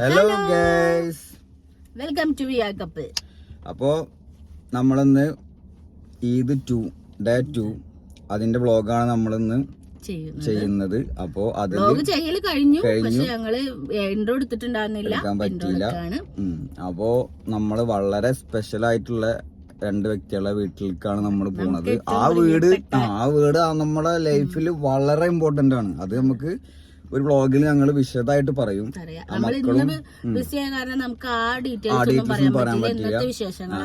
Hello guys welcome to cup അപ്പോ നമ്മളിന്ന് Eid to day to അതിന്റെ വ്ളോഗാണ് നമ്മളിന്ന് ചെയ്യുന്നു ചെയ്യുന്നത്. അപ്പോ അതിൽ ചെയ്യൽ കഴിഞ്ഞു. പക്ഷെ ഞങ്ങൾ എൻട്രോ എടുത്തിട്ടുണ്ടായിരുന്നില്ല. പറ്റിയില്ല. അപ്പോ നമ്മൾ വളരെ സ്പെഷ്യൽ ആയിട്ടുള്ള രണ്ട് വ്യക്തികളുടെ വീട്ടിലേക്കാണ് നമ്മൾ പോണത്. ആ വീട് ആ, വീട് നമ്മളെ നമ്മുടെ ലൈഫിൽ വളരെ ഇമ്പോർട്ടന്റ് ആണ്. അത് നമുക്ക് ഒരു വ്ളോഗിൽ ഞങ്ങൾ വിശദമായിട്ട് പറയും. മക്കളും നമുക്ക് ആ ഡീറ്റെയിൽസ് പറയാൻ പറ്റില്ല.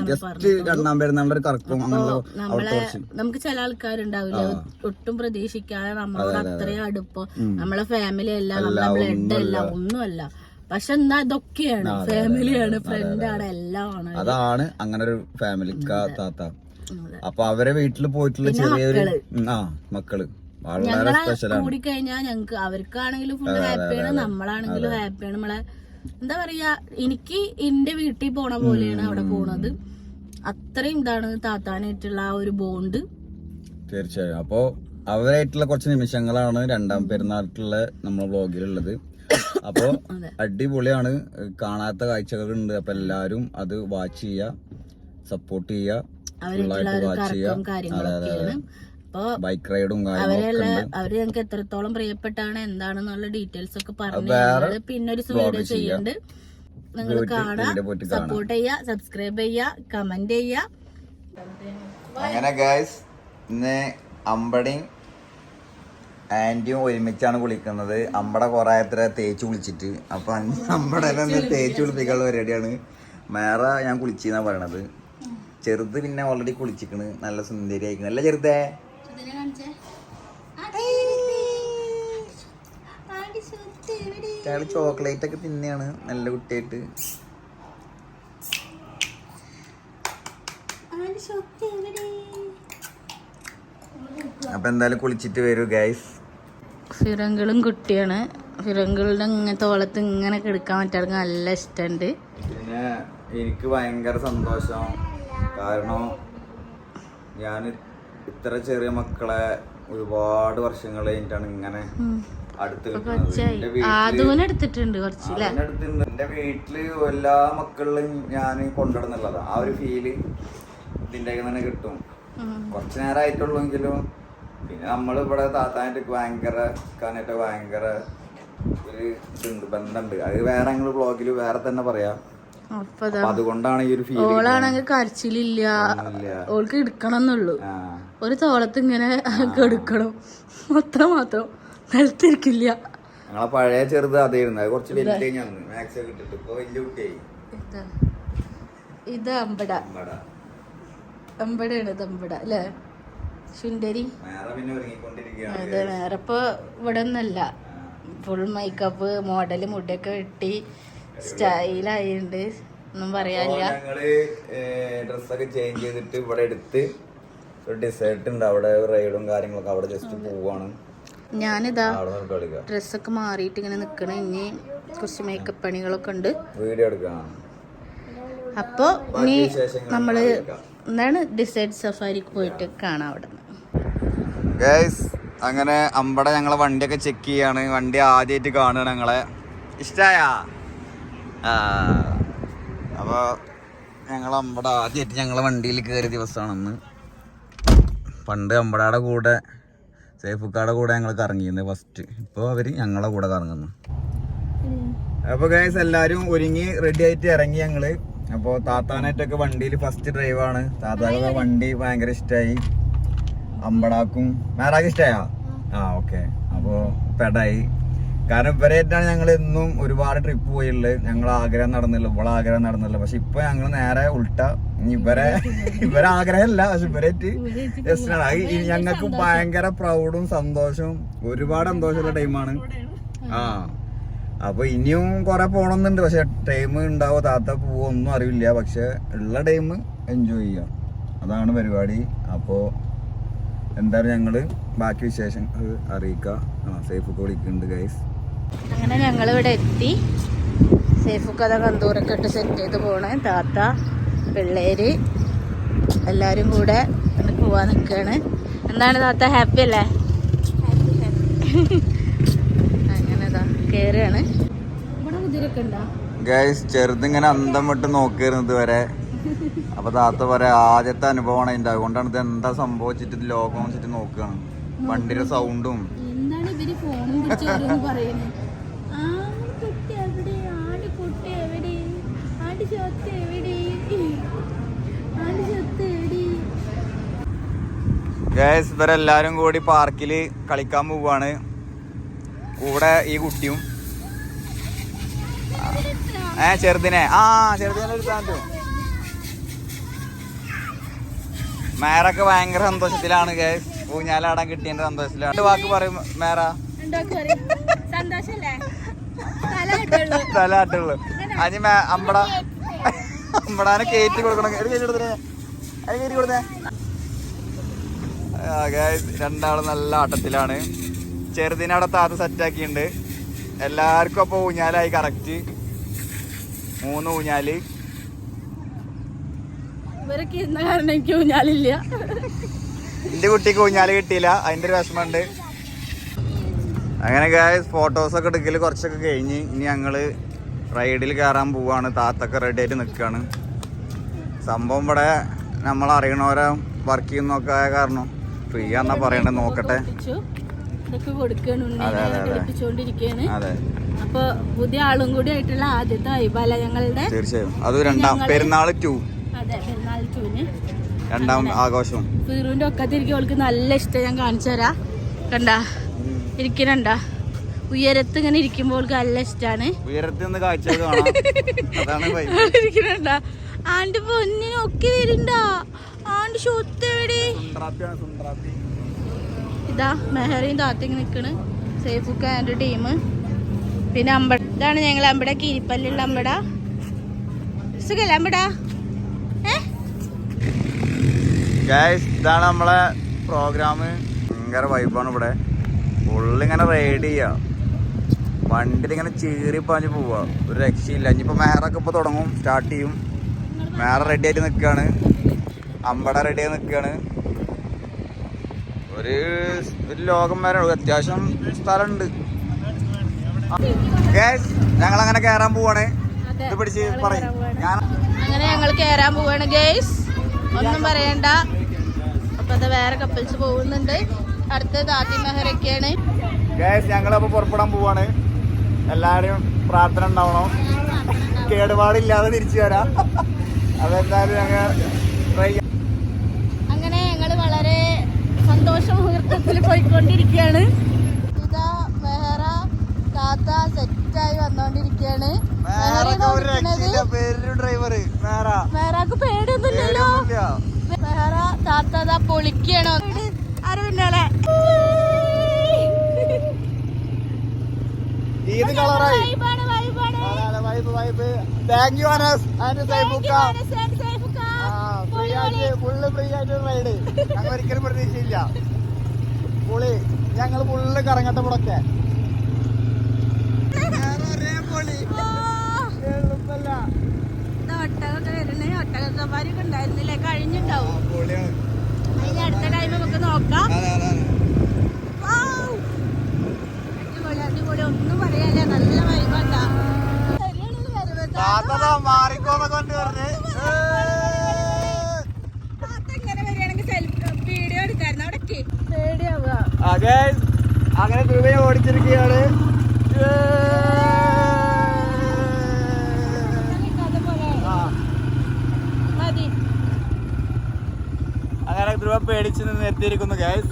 ജസ്റ്റ് രണ്ടാം പെരുന്നാളിന്റെ ഒരു കറക്കം അങ്ങനെ അവിടുത്തെ നമ്മളെ കുറച്ച് നമുക്ക് ചില ആൾക്കാരുണ്ടാവില്ല. ഒട്ടും പ്രതീക്ഷിക്കാതെ നമ്മളോട് അത്രയും അടുപ്പം നമ്മളെ ഫാമിലി അല്ല നമ്മളെ ബ്ലഡ് അല്ല ഒന്നുമല്ല. പക്ഷെ എന്നാ ഇതൊക്കെയാണ്. ഫാമിലിയാണ് ആണ് എല്ലാം ആണ്. അതാണ് അങ്ങനെ ഒരു ഫാമിലി താത്ത. അതെ. അപ്പൊ അവരെ വീട്ടിൽ പോയിട്ടുള്ള ചെറിയൊരു ആ മക്കൾ. കൂടി കഴിഞ്ഞാൽ ഞങ്ങക്ക് അവർക്കാണെങ്കിലും ഫുൾ ഹാപ്പിയാണ് നമ്മളാണെങ്കിലും ഹാപ്പിയാണ് നമ്മളെ എന്താ പറയാ എനിക്ക് എന്റെ വീട്ടിൽ പോണ പോലെയാണ് അവിടെ പോണത്. അത്രയും ഇതാണ് താത്താനായിട്ടുള്ള ആ ഒരു ബോണ്ട് തീർച്ചയായും. അപ്പോ അവരായിട്ടുള്ള കുറച്ച് നിമിഷങ്ങളാണ് രണ്ടാം പെരുന്നാളിലുള്ള നമ്മുടെ ബ്ലോഗിലുള്ളത് അപ്പോ അടിപൊളിയാണ്. കാണാത്ത കാഴ്ചകളുണ്ട്. അപ്പൊ എല്ലാരും അത് വാച്ച് ചെയ്യുക സപ്പോർട്ട് ചെയ്യുക ഒരു വാച്ച് ചെയ്യുക. കാര്യങ്ങളൊക്കെയാണ്. അപ്പൊ ബൈക്ക് റൈഡും അവരെല്ലാം അവർ ഞങ്ങൾക്ക് എത്രത്തോളം പ്രിയപ്പെട്ടാണ് എന്താണെന്നുള്ള ഡീറ്റെയിൽസ് ഒക്കെ പറഞ്ഞു പിന്നെ ഒരു വീഡിയോ ചെയ്യുന്നുണ്ട് നിങ്ങൾ കാണാ സപ്പോർട്ട് ചെയ്യുക സബ്സ്ക്രൈബ് ചെയ്യുക കമന്റ് ചെയ്യുക അങ്ങനെ ഗായ്സ് ഇന്ന് അമ്പടി ആന്റിയും ഒരുമിച്ചാണ് കുളിക്കുന്നത്. അമ്പട കുറെ എത്ര തേച്ച് കുളിച്ചിട്ട്. അപ്പൊ അമ്പടെ തേച്ച് കുളിപ്പിക്കാനുള്ള പരിപാടിയാണ്. മേറ ഞാൻ കുളിച്ചെന്നാ പറയണത്. ചെറുത് പിന്നെ ഓൾറെഡി കുളിച്ചിക്കണ്. നല്ല സുന്ദരി ആയിക്കണ് അല്ല ചെറുതേ? ചാളി ചോക്ലേറ്റ് ഒക്കെ തിന്നെയാണ് നല്ല കുട്ടിയായിട്ട്. അപ്പൊ എന്തായാലും കുളിച്ചിട്ട് വരൂ ഗൈസ് ഫിറങ്കളും കുട്ടിയാണ്. ഫിറങ്കളുടെ ഇങ്ങനെ തോളത്ത് ഇങ്ങനെ കിടക്കാൻ പറ്റാതെ നല്ല ഇഷ്ടമുണ്ട് പിന്നെ എനിക്ക് ഭയങ്കര സന്തോഷം. കാരണം ഞാൻ ഇത്ര ചെറിയ മക്കളെ ഒരുപാട് വർഷങ്ങൾ കഴിഞ്ഞിട്ടാണ് ഇങ്ങനെ അടുത്ത് എടുത്തിട്ടുണ്ട് എന്റെ വീട്ടിൽ എല്ലാ മക്കളിലും ഞാൻ കൊണ്ടുവരുന്നുള്ളതാ. ആ ഒരു ഫീൽ ഇതിന്റെ തന്നെ കിട്ടും. കുറച്ച് നേരമായിട്ടുള്ളെങ്കിലും പിന്നെ നമ്മൾ ഇവിടെ താത്താനായിട്ട് ഭയങ്കര കാനായിട്ട് ഭയങ്കര ഒരു ഇതുണ്ട് ബന്ധമുണ്ട്. അത് വേറെ ഞങ്ങൾ ബ്ലോഗിൽ വേറെ തന്നെ പറയാം. അതുകൊണ്ടാണ് ഈ ഒരു ഫീൽ ഓളാണെങ്കിൽ കരച്ചിലില്ല. ഓൾക്ക് എടുക്കണം എന്നുള്ളൂ ഒരു തോളത്ത് ഇങ്ങനെ കെടുക്കണം. അത്ര മാത്രം നിലത്തിരിക്കില്ല. ഞങ്ങളെ പഴയ ചെറുത് അതായിരുന്നു. അത് കുറച്ച് ഞാൻ മാക്സ് ഒക്കെ ഇട്ടിട്ട്. ഇപ്പൊ വലിയ കുട്ടിയായി. ഇത്. അമ്പട. അമ്പടയാണ് ഇത് അമ്പട അല്ലേ? ശുണ്ടരി അതെ വേറെ ഇപ്പൊ ഇവിടെ ഒന്നല്ല ഫുൾ മേക്കപ്പ് മോഡൽ മുടിയൊക്കെ വെട്ടി സ്റ്റൈലായിണ്ട് ഒന്നും പറയാനില്ല. ഡ്രസ്സൊക്കെ ചേഞ്ച് ചെയ്തിട്ട് ഇവിടെ എടുത്ത് ഒരു ഡിസേർട്ട് ഉണ്ട്. അവിടെ റൈഡും കാര്യങ്ങളൊക്കെ അവിടെ ജസ്റ്റ് പോവാണ്. ഞാനിതാ ഡ്രസ്സൊക്കെ മാറിയിട്ട് ഇങ്ങനെ നിക്കണേ. ഇനി കുറച്ച് മേക്കപ്പ് പണികളൊക്കെ ഉണ്ട്. വീഡിയോ എടുക്കാം അപ്പോൾ ഇനി നമ്മൾ നമ്മൾ എന്താണ് ഡിസൈഡ് സഫാരിക്ക് പോയിട്ട് കാണാം അവിടെ ഗൈസ് അങ്ങനെ അമ്പടെ ഞങ്ങളെ വണ്ടിയൊക്കെ ചെക്ക് ചെയ്യാണ്. വണ്ടി ആദ്യമായിട്ട് കാണുകയാണ് ഞങ്ങളെ. ഇഷ്ടായ? അപ്പോൾ ഞങ്ങൾ അമ്പട ആദ്യമായിട്ട് ഞങ്ങളെ വണ്ടിയിൽ കയറിയ ദിവസമാണെന്ന്. പണ്ട് അമ്പടാടെ കൂടെ സേഫുക്കാടെ കൂടെ ഞങ്ങൾ കറങ്ങിയിരുന്നു ഫസ്റ്റ് ഇപ്പോൾ അവർ ഞങ്ങളെ കൂടെ കറങ്ങുന്നു. അപ്പോൾ ഗൈസ് എല്ലാവരും ഒരുങ്ങി റെഡി ആയിട്ട് ഇറങ്ങി ഞങ്ങൾ. അപ്പോൾ താത്താനായിട്ടൊക്കെ വണ്ടിയിൽ ഫസ്റ്റ് ഡ്രൈവാണ് താത്താക്കൊക്കെ വണ്ടി ഭയങ്കര ഇഷ്ടമായി അമ്പടാക്കും. ഇഷ്ടമായോ ആ ഓക്കെ അപ്പോൾ പെടായി കാരണം ഇവരായിട്ടാണ് ഞങ്ങൾ എന്നും ഒരുപാട് ട്രിപ്പ് പോയുള്ളത് ഞങ്ങൾ ആഗ്രഹം നടന്നില്ല ഇവളെ ആഗ്രഹം നടന്നില്ല. പക്ഷെ ഇപ്പൊ ഞങ്ങൾ നേരെ ഉൾട്ട. ഇവരെ ഇവരെ ആഗ്രഹമല്ല പക്ഷെ ഇവരായിട്ട് ജസ്റ്റ് ആണ്. അത് ഈ ഞങ്ങൾക്ക് ഭയങ്കര പ്രൗഡും സന്തോഷവും ഒരുപാട് സന്തോഷമുള്ള ടൈമാണ് ആ. അപ്പൊ ഇനിയും കുറെ പോണമെന്നുണ്ട് പക്ഷെ ടൈം ഉണ്ടാവോ താത്ത പോവോ ഒന്നും അറിയില്ല. പക്ഷെ ഉള്ള ടൈം എൻജോയ് ചെയ്യാം. അതാണ് പരിപാടി. അപ്പോ എന്തായാലും ഞങ്ങൾ ബാക്കി വിശേഷം അറിയിക്കാം. ആ സേഫ് വിളിക്കുന്നുണ്ട് ഗൈസ് അങ്ങനെ ഞങ്ങൾ ഇവിടെ എത്തി. സേഫ് കഥ കന്തൂറൊക്കെ ഇട്ട് സെറ്റ് ചെയ്ത് പോണേ. താത്ത പിള്ളേര് എല്ലാരും കൂടെ പോവാൻ നിൽക്കുകയാണ് എന്താണ് താത്ത? ഹാപ്പി അല്ലേ? അങ്ങനെ കയറുകയാണ് ഗൈസ് ചെറുതിങ്ങനെ അന്തം വിട്ട് നോക്കിയിരുന്നു ഇതുവരെ അപ്പൊ താത്ത പറയാ ആദ്യത്തെ അനുഭവമാണ് അതിന്റെ അതുകൊണ്ടാണ് ഇത് എന്താ സംഭവിച്ചിട്ട് ഇത് ലോകം വെച്ചിട്ട് നോക്കുകയാണ് വണ്ടിയുടെ സൗണ്ടും എന്താണ് ഇവർ ഫോണും ഗൈസ് ഇവരെല്ലാരും കൂടി പാർക്കിൽ കളിക്കാൻ പോവാണ്. കൂടെ ഈ കുട്ടിയും. ഏ ചെറുതിനെ. ആ ചെറുതിനെ ഒരു മേറൊക്കെ ഭയങ്കര സന്തോഷത്തിലാണ് ഗേസ് ഊഞ്ഞാലാടാൻ കിട്ടിയതിന്റെ സന്തോഷത്തിലാണ്. രണ്ട് വാക്ക് പറയും മേറ തലാട്ടുള്ളു അനി അമ്പട അമ്പടാനെ കയറ്റി കൊടുക്കണം. ഇത് കയറ്റി കൊടുത്തേ. അത് കയറ്റി കൊടുത്തേ. ആ, guys, രണ്ടാളും നല്ല ആട്ടത്തിലാണ്. ചെറുതിനെ അവിടെ താത്ത സെറ്റാക്കിയിട്ടുണ്ട് എല്ലാവർക്കും അപ്പൊ ഊഞ്ഞാലായി കറക്റ്റ് മൂന്ന് ഊഞ്ഞാൽ. ഇവരൊക്കെ ഇരുന്ന കാരണം എനിക്ക് ഊഞ്ഞാലില്ല. എന്റെ കുട്ടിക്ക് ഊഞ്ഞാൽ കിട്ടിയില്ല. അതിന്റെ ഒരു വിഷമമുണ്ട്. അങ്ങനെ ഗായസ് ഫോട്ടോസ് ഒക്കെ എടുക്കൽ കുറച്ചൊക്കെ കഴിഞ്ഞ്. ഇനി ഞങ്ങൾ റൈഡിൽ കയറാൻ പോവാണ്. താത്തൊക്കെ റെഡി ആയിട്ട് നിൽക്കുകയാണ് സംഭവം ഇവിടെ നമ്മൾ അറിയണവരെ വർക്ക് ചെയ്യുന്നൊക്കെ ആയ കാരണം. ഫ്രീ ആണെന്നാ പറയണത് നോക്കട്ടെ. അപ്പൊ പുതിയ ആളും കൂടി ആയിട്ടുള്ള ആദ്യത്തെ വൈബാല ഞങ്ങളുടെ. തീർച്ചയായും. അത് രണ്ടാം പെരുന്നാൾ ടു. അതെ പെരുന്നാൾ ടൂന് രണ്ടാം ആഘോഷം. ഫീറുവിന്റെ ഒക്കത്തിരിക്കും. അവൾക്ക് നല്ല ഇഷ്ടം. ഞാൻ കാണിച്ചു തരാ കണ്ടാ ഇരിക്കണണ്ട? ഉയരത്ത് ഇങ്ങനെ ഇരിക്കുമ്പോൾ നല്ല vibe. ഇരിക്കണണ്ട ആണ്ട് പൊന്നിനൊക്കെ ഒക്കെ വരുന്നുണ്ട. ആണ്ട് ഷൊത്ത് എവിടെ? സുന്ദറാപ്പിയാണ് സുന്ദറാപ്പി. ഇതാ മെഹറിയും താത്തി നിൽക്കണ് സേഫുക്ക ആൻഡ് ടീം. പിന്നെ അമ്പട ഇതാണ് ഞങ്ങൾ അമ്പട കീരിപ്പല്ലുള്ള അമ്പട. സുഖല്ലേ അമ്പട? ഇതാണ് നമ്മളെ പ്രോഗ്രാം ഭയങ്കര വൈബാണ് ഇവിടെ. ഫുള്ളിങ്ങനെ റൈഡ് ചെയ്യാ. വണ്ടിയിൽ ഇങ്ങനെ ചീറി പാഞ്ഞ് പോവാ. ഒരു രക്ഷയില്ല. ഇനിയിപ്പോ മേറൊക്കെ ഇപ്പൊ തുടങ്ങും. സ്റ്റാർട്ട് ചെയ്യും. മേറ റെഡി ആയിട്ട് നിൽക്കുകയാണ് അമ്പട റെഡി ആയി നിൽക്കുകയാണ് ഒരു ഒരു ലോകം വരെ. അത്യാവശ്യം സ്ഥലമുണ്ട്. ഞങ്ങൾ അങ്ങനെ കയറാൻ പോവാണ്. ഇത് പിടിച്ച് പറയും. ഞാൻ അങ്ങനെ ഞങ്ങൾ കയറാൻ പോവാണ് ഗേസ് ഒന്നും പറയണ്ട. അപ്പൊ അത് വേറെ കപ്പിൾസ് പോകുന്നുണ്ട്. അടുത്ത് താത്തി മെഹറൊക്കെയാണ്. ഗേസ് ഞങ്ങളപ്പോ പുറപ്പെടാൻ പോവാണ്. എല്ലാവരും പ്രാർത്ഥന ഉണ്ടാവണം. കേടുപാടില്ലാതെ തിരിച്ചു വരാം. അതെന്തായാലും ഞങ്ങൾ ട്രൈ അങ്ങനെ ഞങ്ങൾ വളരെ സന്തോഷ മുഹൂർത്തത്തിൽ പോയിക്കൊണ്ടിരിക്കുകയാണ്. ഇതാ മെഹറ താത്ത സെറ്റായി വന്നോണ്ടിരിക്കുകയാണ്. മെഹറാക്ക് പേടിയൊന്നുമില്ലല്ലോ. മെഹറ താത്ത പൊളിക്കണോ അറിവില്ലേ ഏത് കളറായി vibe vibe thank you Anas and സൈബുക്ക free ആയിട്ട് ഫുള്ള് ഫ്രീ ആയിട്ട് റൈഡ് ഞങ്ങൾ ഒരിക്കലും പ്രതീക്ഷയില്ല പൊളി ഞങ്ങൾ ഫുള്ള് കറങ്ങട്ടെ ഇവിടെ ഒക്കെ എളുപ്പല്ല ഒട്ടകൊക്കെ വരണേ ഒട്ടക അതിന്റെ ഒക്കെ ഉണ്ടായിരുന്നില്ലേ? കഴിഞ്ഞിണ്ടാവും അതിന് അടുത്ത ടൈം നമുക്ക് നോക്കാം അതെ അതെ അതെ വൗ! അടിപൊളി ഒന്നും പറയാല്ല നല്ല വൈബാട്ടാ മാറിക്കോന്നൊക്കെ പറഞ്ഞ് അങ്ങനെ ദുബൈ ഓടിച്ചിരിക്കുകയാണ്. അങ്ങനെ ധ്രുവ പേടിച്ച് നിന്ന് എത്തിയിരിക്കുന്നു ഗൈസ്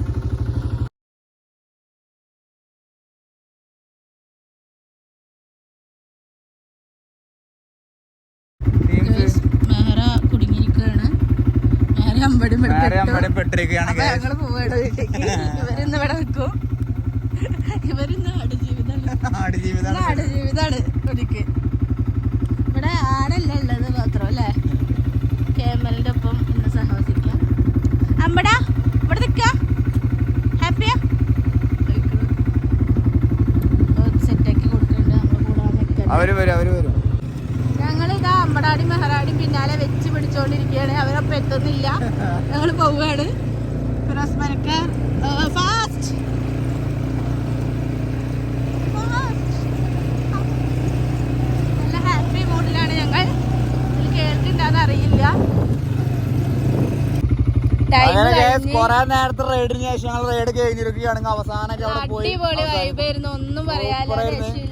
മെഹറ കുടുങ്ങിയിരിക്കുകയാണ് മെഹറ അമ്പടും അപ്പൊ guys. ഞങ്ങൾ പോവാണ് വീട്ടിലേക്ക്. ഇവരിന്ന് ഇവിടെ നിൽക്കും. ഇവരിന്ന് ഒരിക്ക് ഇവിടെ ആടല്ല ഉള്ളത് മാത്രം അല്ലേ? കേമലിന്റെ ഒപ്പം ഇന്ന് സഹവസിക്കാം. അമ്പടാ ഇവിടെ നിക്ക ഹാപ്പിയാ അവർ വരും അവർ വരും. ഞങ്ങളിതാ അമ്പടാടി മെഹറാടി പിന്നാലെ വെച്ച് പിടിച്ചോണ്ടിരിക്കുകയാണ്. അവരൊപ്പം എത്തുന്നില്ല. ഞങ്ങൾ പോവുകയാണ്. Los Marcar. Uh, uh, fast! നല്ല ഹാപ്പി മൂഡിലാണ് ഞങ്ങൾ. കേൾക്കില്ലാന്ന് അറിയില്ല. കൊറേ നേരത്തെ റൈഡിന് ശേഷം ഞങ്ങൾ റൈഡ് കഴിഞ്ഞിരിക്കുകയാണെങ്കിൽ അവസാനം അടിപൊളി വൈബായിരുന്നു ഒന്നും പറയാനില്ല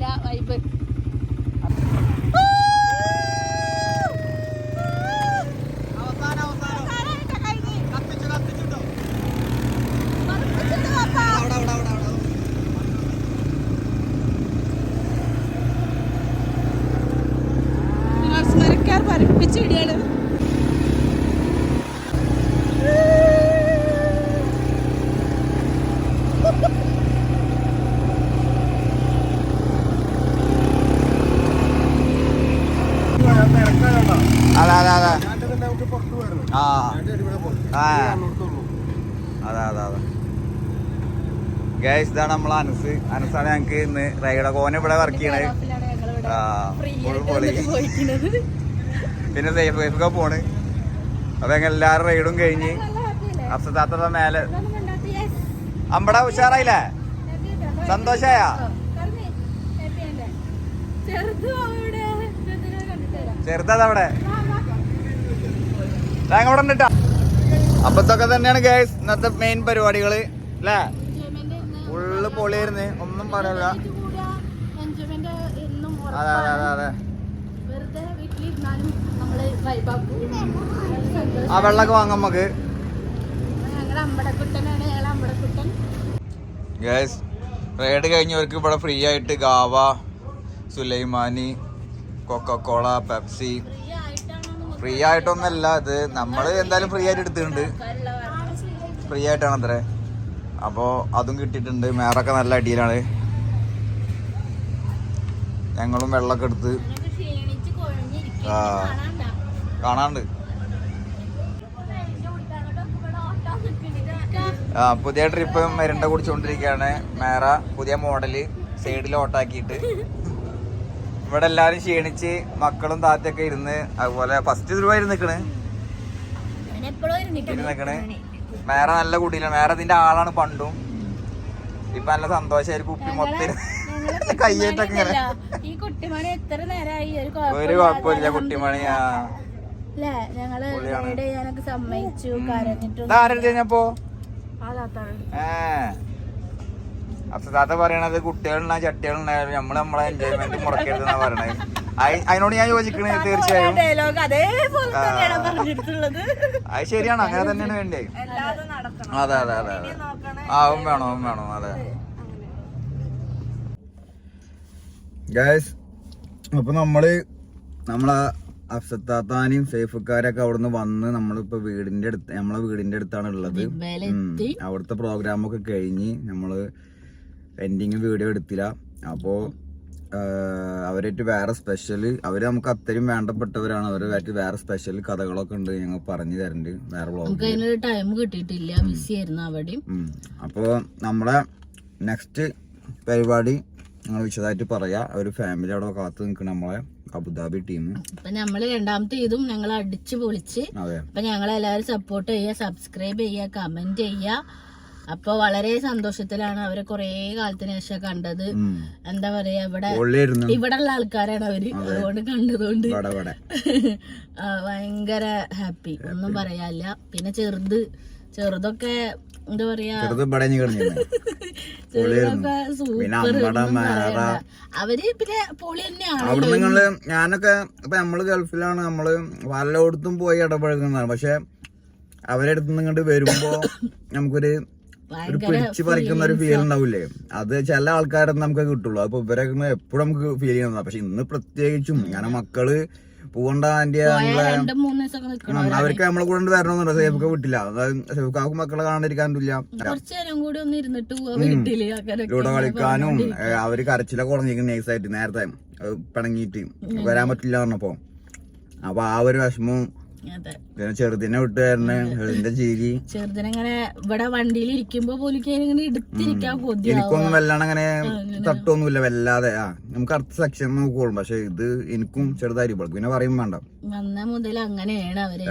അതെ അതെ അതെ. ഗൈസ് ഇതാണ് നമ്മളെ അനസ്. അനസാണ് ഞങ്ങക്ക് ഇന്ന് റൈഡ കോന ഇവിടെ വർക്ക് ചെയ്യണത് പൊളി. പിന്നെ സേഫ് സേഫൊക്കെ പോണ്. അപ്പൊ ഞങ്ങൾ എല്ലാവരും റൈഡും കഴിഞ്ഞ് അഫ്സത്താത്ത മേലെ അമ്പട ഉഷാറായില്ലേ? സന്തോഷായ? ചെറുതാ അവിടെ. അവിടെ ഉണ്ട് അപ്പൊ ഇതൊക്കെ തന്നെയാണ് ഗൈസ് ഇന്നത്തെ മെയിൻ പരിപാടികൾ അല്ലേ ഫുള്ള് പൊളിയായിരുന്നു ഒന്നും പറയല്ല അതെ അതെ അതെ അതെ. ആ വെള്ളമൊക്കെ വാങ്ങാം നമുക്ക്. ഗൈസ് റൈഡ് കഴിഞ്ഞവർക്ക് ഇവിടെ ഫ്രീ ആയിട്ട് ഗാവ sulaimani Coca Cola Pepsi free ആയിട്ടൊന്നല്ല ഇത് നമ്മൾ എന്തായാലും ഫ്രീ ആയിട്ട് എടുത്തിട്ടുണ്ട്. ഫ്രീ ആയിട്ടാണ് അത്രേ അപ്പോൾ അതും കിട്ടിയിട്ടുണ്ട്. മേറൊക്കെ നല്ല അടിയിലാണ്. ഞങ്ങളും വെള്ളമൊക്കെ എടുത്ത്. ആ. കാണാണ്ട് ആ പുതിയ ട്രിപ്പ് മെരണ്ട കുടിച്ചുകൊണ്ടിരിക്കുകയാണ് മേറ പുതിയ മോഡൽ സൈഡിൽ ഓട്ടാക്കിയിട്ട്. ഇവിടെ എല്ലാരും ക്ഷീണിച്ച് മക്കളും താത്തയൊക്കെ ഇരുന്ന് അതുപോലെ ഫസ്റ്റ് രൂപ ഇരുന്ന് നിക്കണ് ഇരുന്ന് നിക്കണ് വേറെ നല്ല കുട്ടിയിലാണ് വേറെ ഇതിന്റെ ആളാണ് പണ്ടും. ഇപ്പൊ നല്ല സന്തോഷമായിരിക്കും കുപ്പി മൊത്തം കയ്യേറ്റൊക്കെ ഇങ്ങനെ. ഒരു കുഴപ്പമില്ല കുട്ടിമണി ആ. ഞങ്ങൾ സമ്മതിച്ചു കരഞ്ഞിട്ടു ഇതാരെടുത്ത് കഴിഞ്ഞപ്പോ? ആ താത്ത പറയണത് കുട്ടികളുണ്ടാ ചട്ടികളുണ്ടായാലും നമ്മൾ നമ്മളെ എൻജോയ്മെന്റ് മുടക്കരുതെന്നാ പറയണത്. അതിനോട് ഞാൻ യോജിക്കണേ തീർച്ചയായും. അത് ശരിയാണ് അങ്ങനെ തന്നെയാണ് വേണ്ടേ അതെ അതെ അതെ അതെ. ആവും വേണോ വേണം ആവും വേണം അതെ. ഗൈസ് അപ്പൊ നമ്മൾ നമ്മളെ അഫ്സത്താത്താനെയും സേഫുക്കാരൊക്കെ അവിടുന്ന് വന്ന് നമ്മളിപ്പോ വീടിന്റെ അടുത്ത് നമ്മളെ വീടിന്റെ അടുത്താണ് ഉള്ളത്. അവിടുത്തെ പ്രോഗ്രാം ഒക്കെ കഴിഞ്ഞ് നമ്മൾ എൻഡിങ് വീഡിയോ എടുത്തില്ല. അപ്പോൾ അവരായിട്ട് വേറെ സ്പെഷ്യൽ അവർ നമുക്ക് അത്രയും വേണ്ടപ്പെട്ടവരാണ്. അവരുമായിട്ട് വേറെ സ്പെഷ്യൽ കഥകളൊക്കെ ഉണ്ട് ഞങ്ങൾ പറഞ്ഞു തരുന്നുണ്ട് വേറെ ബ്ലോഗ് ടൈം കിട്ടിയിട്ടില്ല. ബിസി ആയിരുന്നു അവിടെയും. അപ്പോൾ നമ്മളെ നെക്സ്റ്റ് പരിപാടി ഞങ്ങൾ വിശദമായിട്ട് പറയാം. ഒരു ഫാമിലി അവിടെ കാത്തു നിൽക്കണം നമ്മളെ അബുദാബി ടീം അപ്പൊ നമ്മൾ രണ്ടാമത്തെ ഇതും ഞങ്ങൾ അടിച്ചു പൊളിച്ച്. അപ്പൊ ഞങ്ങൾ എല്ലാവരും സപ്പോർട്ട് ചെയ്യുക സബ്സ്ക്രൈബ് ചെയ്യുക കമന്റ് ചെയ്യുക. അപ്പൊ വളരെ സന്തോഷത്തിലാണ് അവരെ കൊറേ കാലത്തിന് ശേഷം കണ്ടത്. എന്താ പറയാ ഇവിടെ ഇവിടെ ഉള്ള ആൾക്കാരാണ് അവർ. അതുകൊണ്ട് കണ്ടതുകൊണ്ട് ഭയങ്കര ഹാപ്പി. ഒന്നും പറയാല്ല പിന്നെ ചെറുത് ചെറുതൊക്കെ എന്താ പറയാ അവർ പിന്നെ പൊളി തന്നെയാണ് അവിടെ നിങ്ങൾ ഞാനൊക്കെ ഇപ്പൊ നമ്മൾ ഗൾഫിലാണ്. നമ്മൾ പലയിടത്തും പോയി ഇടപഴകുന്നതാണ്. പക്ഷെ അവരെ അടുത്ത് നിങ്ങോട്ട് വരുമ്പോ നമുക്കൊരു ഒരു പിടിച്ചു പറിക്കുന്ന ഒരു ഫീൽ ഉണ്ടാവില്ലേ അത് ചില ആൾക്കാരെ നമുക്ക് കിട്ടുള്ളൂ. അപ്പൊ ഇവരൊക്കെ എപ്പോഴും നമുക്ക് ഫീൽ ചെയ്യുന്നതാണ് പക്ഷെ ഇന്ന് പ്രത്യേകിച്ചും ഞാൻ മക്കൾ പോകണ്ട ആന്റിയ അവർക്ക് നമ്മളെ കൂടെ വരണമെന്നുണ്ട്. സേഫൊക്കെ വിട്ടില്ല. സേഫക്കാർക്ക് മക്കളെ കാണാണ്ടിരിക്കാനില്ല ലൂടെ കളിക്കാനും അവർ കരച്ചിലൊക്കെ തുടങ്ങിയിരിക്കും നൈസായിട്ട് നേരത്തെ. പിണങ്ങിയിട്ട്. വരാൻ പറ്റില്ല പറഞ്ഞപ്പോ. അപ്പൊ ആ ഒരു വിഷമവും പിന്നെ ചെറുതിനെ വിട്ട് തരണേ ചെറുതിന്റെ ചിരി. ചെറുതിനങ്ങനെ ഇവിടെ വണ്ടിയിൽ ഇരിക്കുമ്പോ പോലും ഇങ്ങനെ എടുത്തിരിക്കാൻ എനിക്കൊന്നും വല്ലാണ്ട് അങ്ങനെ തട്ടൊന്നുമില്ല വല്ലാതെ. ആ നമുക്ക് അടുത്ത സെക്ഷൻ നോക്കോളും പക്ഷെ ഇത് എനിക്കും ചെറുതായിരിക്കും. പിന്നെ പറയും വേണ്ട. വന്ന മുതൽ അങ്ങനെയാണ് അവർ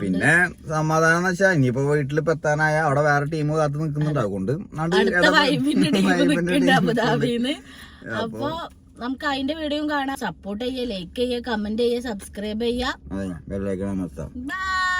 പിന്നെ സമാധാനം എന്ന് വെച്ചാൽ ഇനിയിപ്പോ വീട്ടിൽ ഇപ്പൊ എത്താനായ അവിടെ വേറെ ടീം കാത്തു നിൽക്കുന്നുണ്ട്. അതുകൊണ്ട്. അപ്പൊ നമുക്ക് അതിന്റെ വീഡിയോയും കാണാം. സപ്പോർട്ട് ചെയ്യുക ലൈക്ക് ചെയ്യുക കമന്റ് ചെയ്യുക സബ്സ്ക്രൈബ് ചെയ്യുക മൊത്തം. ബൈ